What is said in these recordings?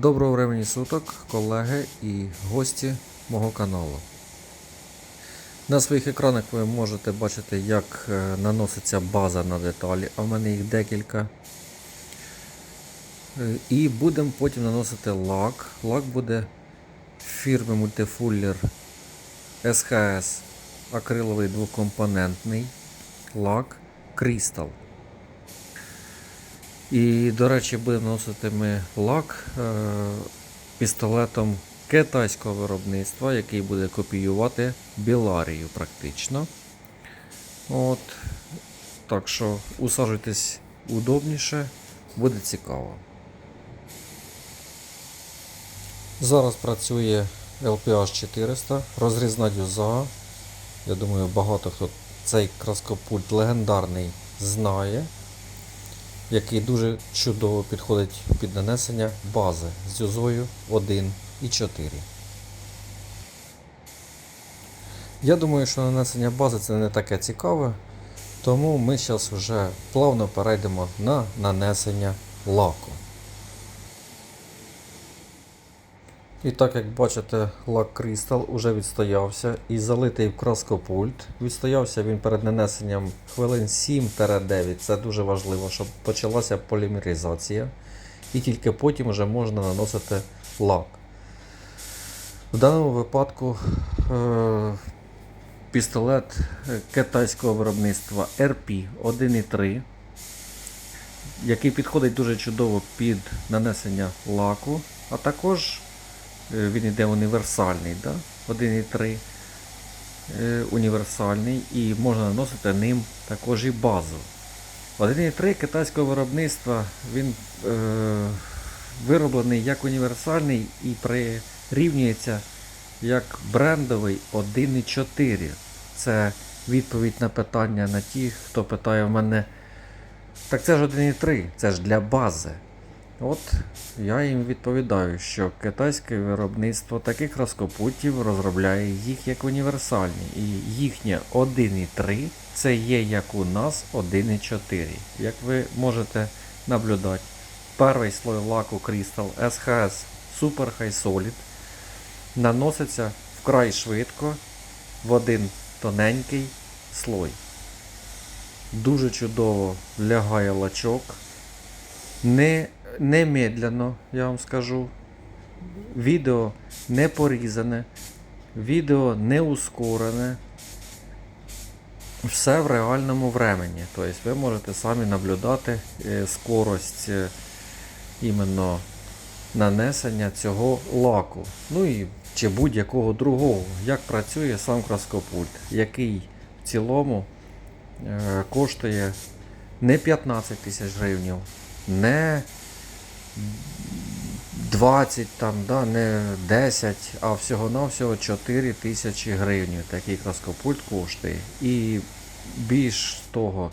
Доброго времені суток, колеги і гості мого каналу. На своїх екранах ви можете бачити, як е, наноситься база на деталі, а в мене їх декілька. Е, І будемо потім наносити лак. Лак буде фірми Multifuller SHS акриловий двокомпонентний лак Crystal. І, до речі, будемо наносити ми лак е, пістолетом китайського виробництва, який буде копіювати біларію практично. От. Так що усаджуйтесь удобніше, буде цікаво. Зараз працює LPH 400, розрізна дюза. Я думаю, багато хто цей краскопульт легендарний знає який дуже чудово підходить під нанесення бази з юзою 1 і 4. Я думаю, що нанесення бази це не таке цікаве, тому ми зараз вже плавно перейдемо на нанесення лаку. І так як бачите, лак Crystal уже відстоявся і залитий в краскопульт. Відстоявся він перед нанесенням хвилин 7-9. Це дуже важливо, щоб почалася полімеризація. І тільки потім вже можна наносити лак. В даному випадку е- пістолет китайського виробництва RP 1.3, який підходить дуже чудово під нанесення лаку, а також він йде універсальний, да? 1,3 е, універсальний і можна наносити ним також і базу. 1,3 китайського виробництва він е, вироблений як універсальний і прирівнюється як брендовий 1,4. Це відповідь на питання на ті, хто питає в мене. Так це ж 1,3, це ж для бази. От я їм відповідаю, що китайське виробництво таких розкопутів розробляє їх як універсальні. І їхнє 1.3 це є як у нас 1.4. Як ви можете наблюдати, перший слой лаку Crystal SHS Super High Solid наноситься вкрай швидко в один тоненький слой. Дуже чудово лягає лачок. Не немедленно, я вам скажу. Відео не порізане, відео не ускорене. Все в реальному времені. Тобто ви можете самі наблюдати е, скорость е, іменно нанесення цього лаку. Ну і чи будь-якого другого, як працює сам краскопульт, який в цілому е, коштує не 15 тисяч гривень, не 20, там, да, не 10, а всього-навсього 4 тисячі гривень. Такий краскопульт коштує. І більш того,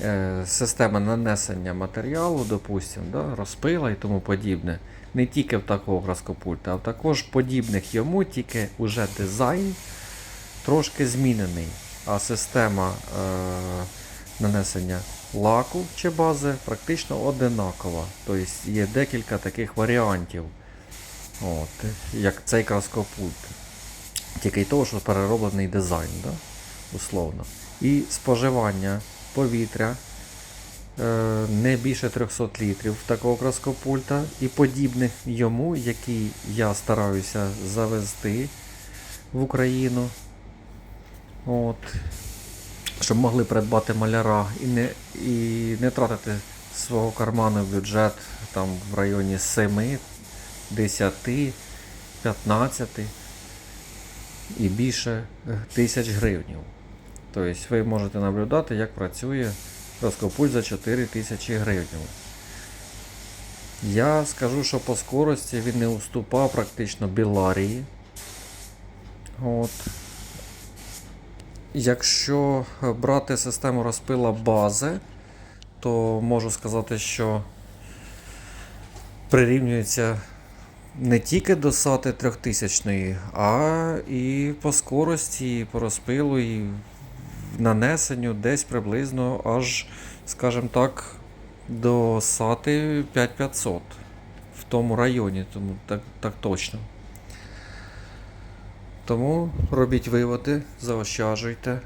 е, система нанесення матеріалу, допустим, да, розпила і тому подібне. Не тільки в такого краскопульта, а також подібних йому, тільки вже дизайн трошки змінений. А система е, нанесення лаку чи бази практично одинакова. Тобто є декілька таких варіантів, От, як цей краскопульт. Тільки й того, що перероблений дизайн, да? условно. І споживання повітря е, не більше 300 літрів такого краскопульта і подібних йому, які я стараюся завести в Україну. От щоб могли придбати маляра і не і не тратити свого карману бюджет там в районі 7, 10, 15 і більше тисяч гривень. Тобто ви можете наблюдати, як працює розкопульт за 4 тисячі гривень. Я скажу, що по скорості він не уступав практично Біларії. От. Якщо брати систему розпила бази, то можу сказати, що прирівнюється не тільки до сати 3000, а і по скорості, і по розпилу, і нанесенню десь приблизно аж, скажімо так, до сати 5500. В тому районі, тому так, так точно. Тому робіть виводи, заощаджуйте,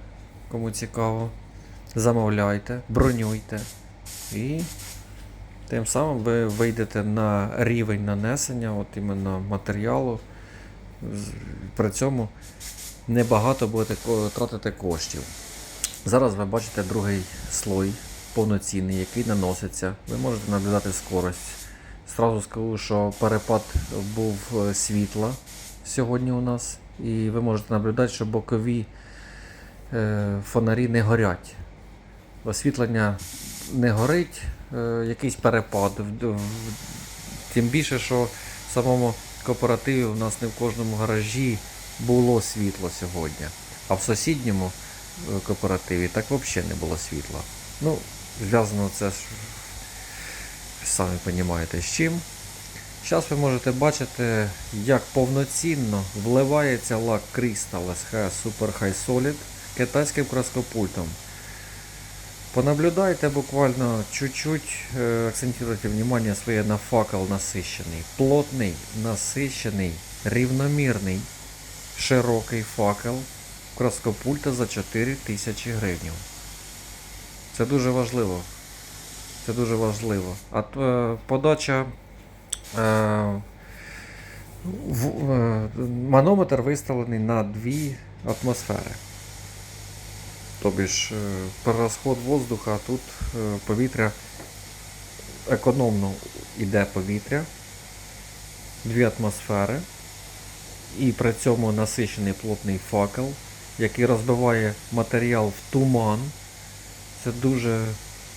кому цікаво, замовляйте, бронюйте. І тим самим ви вийдете на рівень нанесення от іменно матеріалу. При цьому небагато будете тратити коштів. Зараз ви бачите другий слой повноцінний, який наноситься. Ви можете наблюдати скорость. Зразу скажу, що перепад був е, світла сьогодні у нас, і ви можете наблюдати, що бокові е, фонарі не горять. Освітлення не горить, е, якийсь перепад. Тим більше, що в самому кооперативі у нас не в кожному гаражі було світло сьогодні. А в сусідньому е, кооперативі так взагалі не було світла. Ну, зв'язано це ж самі розумієте з чим. Зараз ви можете бачити, як повноцінно вливається лак Crystal SH Super High Solid китайським краскопультом. Понаблюдайте буквально чуть-чуть, э, акцентируйте внимание своє на факел насищений. Плотний, насищений, рівномірний, широкий факел краскопульта за 4000 гривень. Це дуже важливо. Це дуже важливо. А е, подача. Е, е, манометр виставлений на 2 атмосфери. Тобі ж е, перерозход воздуха, тут повітря економно йде повітря, 2 атмосфери, і при цьому насичений плотний факел, який розбиває матеріал в туман. Це дуже,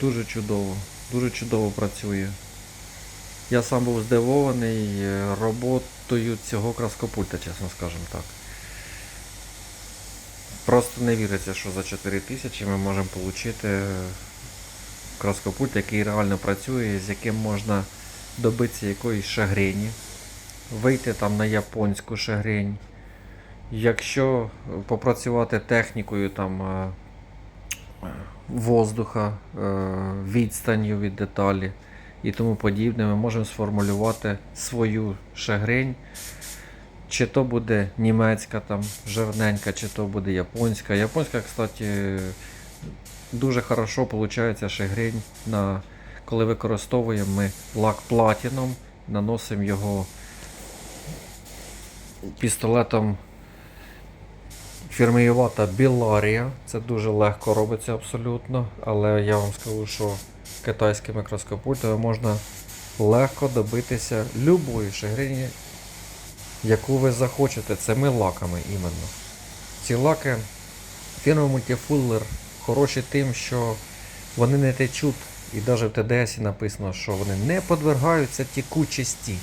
дуже чудово, дуже чудово працює. Я сам був здивований е, роботою цього краскопульта, чесно скажемо так. Просто не віриться, що за 4 тисячі ми можемо отримати краскопульт, який реально працює, з яким можна добитися якоїсь шагрені, вийти там на японську шагрень. Якщо попрацювати технікою там е, воздуха, е, відстанню від деталі і тому подібне, ми можемо сформулювати свою шагрень. Чи то буде німецька там жирненька, чи то буде японська. Японська, кстати, дуже хорошо виходить шагрень, на, коли використовуємо ми лак платіном, наносимо його пістолетом фірмиювата Біларія. Це дуже легко робиться абсолютно, але я вам скажу, що китайськими мікроскопультами можна легко добитися любої шагрині, яку ви захочете, цими лаками іменно. Ці лаки фірми Multifuller хороші тим, що вони не течуть, і навіть в ТДС написано, що вони не подвергаються текучості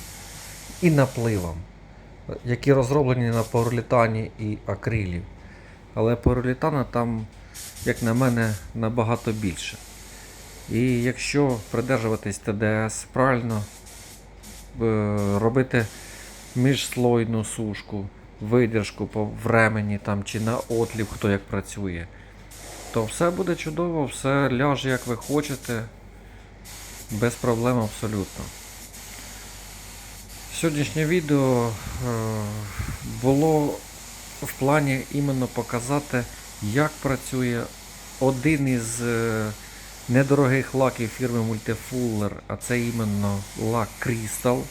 і напливам, які розроблені на поролітані і акрилі. Але поролітана там, як на мене, набагато більше. І якщо придержуватись ТДС правильно, е, робити міжслойну сушку, видержку по времені там, чи на отлів, хто як працює, то все буде чудово, все ляже як ви хочете, без проблем абсолютно. Сьогоднішнє відео е, було в плані іменно показати, як працює один із е, недорогих лаків фірми Multifuller, а це іменно лак Crystal,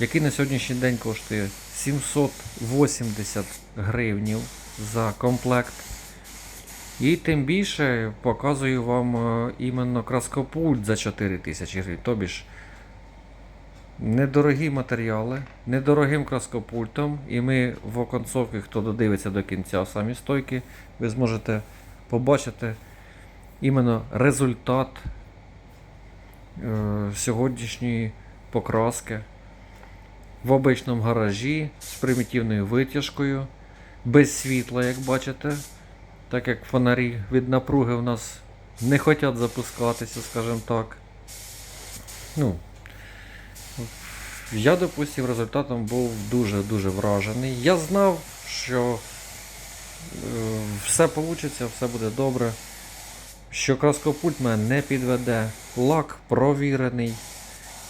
який на сьогоднішній день коштує 780 гривнів за комплект. І тим більше показую вам е, іменно краскопульт за 4000 гривень. Тобі ж недорогі матеріали, недорогим краскопультом. І ми в оконцовці, хто додивиться до кінця самі стойки, ви зможете побачити іменно результат е, сьогоднішньої покраски в обичному гаражі з примітивною витяжкою, без світла, як бачите, так як фонарі від напруги у нас не хочуть запускатися, скажімо так. Ну, я, допустим, результатом був дуже-дуже вражений. Я знав, що е, все вийде, все буде добре. Що краскопульт мене не підведе, лак провірений.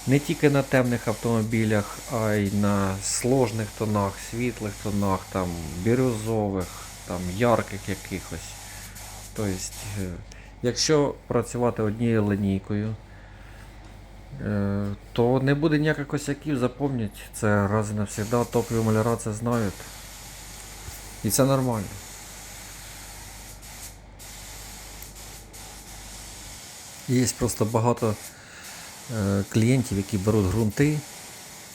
не тільки на темних автомобілях, а й на сложних тонах, світлих тонах, там, бірюзових, там, ярких якихось. Тобто, е, якщо працювати однією линійкою, е, то не буде ніяких косяків, запам'ять. Це раз і навсегда, топові маляра це знають. І це нормально. Є просто багато е, клієнтів, які беруть ґрунти,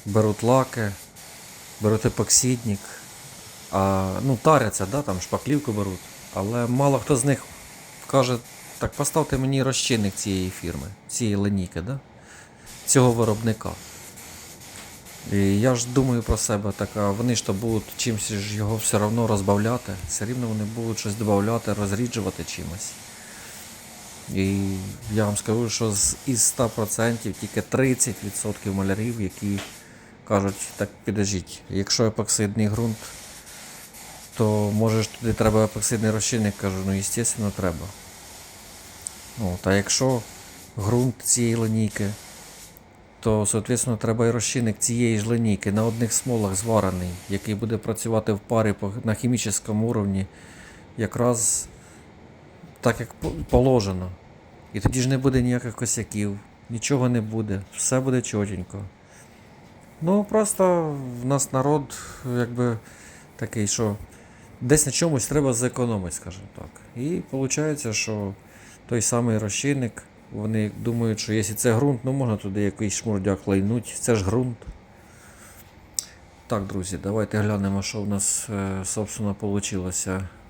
беруть лаки, беруть епоксидник, а, ну, таряться, да, там шпаклівку беруть. Але мало хто з них каже, так поставте мені розчинник цієї фірми, цієї линійки, да? цього виробника. І я ж думаю про себе, так, а вони ж то будуть чимось ж його все одно розбавляти, все рівно вони будуть щось додавати, розріджувати чимось. І я вам скажу, що з із 100% тільки 30% малярів, які кажуть, так підождіть, якщо епоксидний ґрунт, то може ж туди треба епоксидний розчинник, кажу, ну звісно, треба. Ну, та якщо ґрунт цієї линійки, то, соответственно, треба і розчинник цієї ж линійки на одних смолах зварений, який буде працювати в парі на хімічному уровні, якраз так, як положено. І тоді ж не буде ніяких косяків, нічого не буде, все буде чотенько. Ну, просто в нас народ, якби такий, що десь на чомусь треба зекономити, скажімо так. І виходить, що той самий розчинник, вони думають, що якщо це ґрунт, ну можна туди якийсь шмурдяк лайнуть, це ж ґрунт. Так, друзі, давайте глянемо, що в нас, е, собственно, вийшло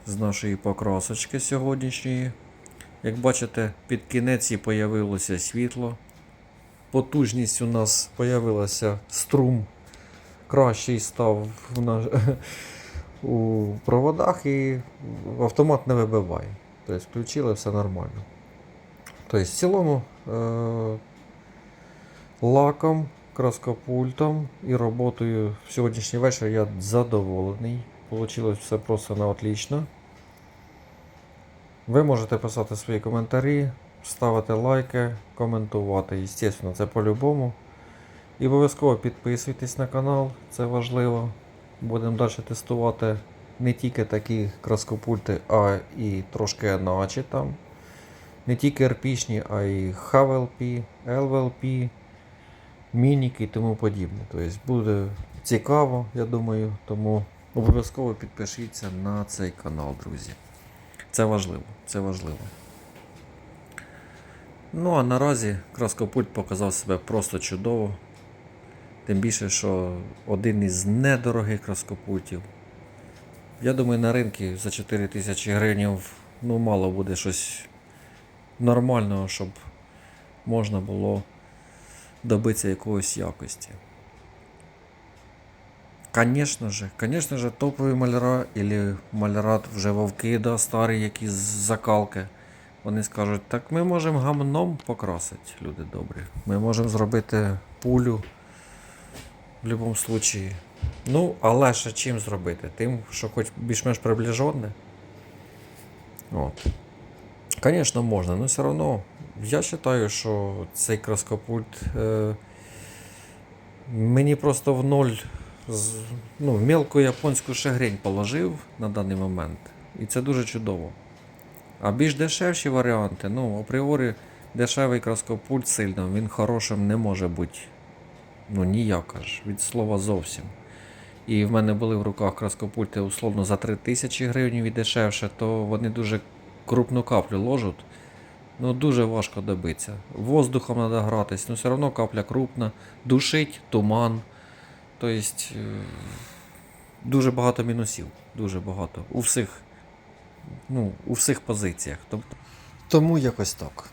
з нашої покрасочки сьогоднішньої. Як бачите, під кінець і появилося світло. Потужність у нас появилася струм. Кращий став в наш... у проводах і автомат не вибиває. Тобто включили все нормально. Тобто, в цілому е- лаком, краскопультом і роботою в сьогоднішній вечір я задоволений. Получилось все просто на отлично. Ви можете писати свої коментарі, ставити лайки, коментувати. Звісно, це по-любому. І обов'язково підписуйтесь на канал, це важливо. Будемо далі тестувати не тільки такі краскопульти, а і трошки іначе там. Не тільки РПшні, а й HVLP, LVLP, мініки і тому подібне. Тобто буде цікаво, я думаю, тому обов'язково підпишіться на цей канал, друзі. Це важливо, це важливо. Ну а наразі краскопульт показав себе просто чудово. Тим більше, що один із недорогих краскопультів. Я думаю, на ринку за 4 тисячі гривень ну, мало буде щось нормального, щоб можна було добитися якоїсь якості. Конечно же, конечно же, топові маляра или маляра вже вовки, да, старі, які з закалки. Вони скажуть, так ми можемо гамном покрасити, люди добрі. Ми можемо зробити пулю в будь-якому випадку. Ну, але ще чим зробити? Тим, що хоч більш-менш приближене. От. Звісно, можна, але все одно я вважаю, що цей краскопульт е, мені просто в ноль ну, мелку японську шагрень положив на даний момент. І це дуже чудово. А більш дешевші варіанти, ну, апріорі дешевий краскопульт сильно, він хорошим не може бути. Ну, ніяк аж, від слова зовсім. І в мене були в руках краскопульти условно за 3 тисячі гривень і дешевше, то вони дуже крупну каплю ложать. Ну, дуже важко добитися. Воздухом треба гратись, ну все одно капля крупна, душить, туман. Тобто дуже багато мінусів. Дуже багато. У всіх, ну, у всіх позиціях. Тобто, тому якось так.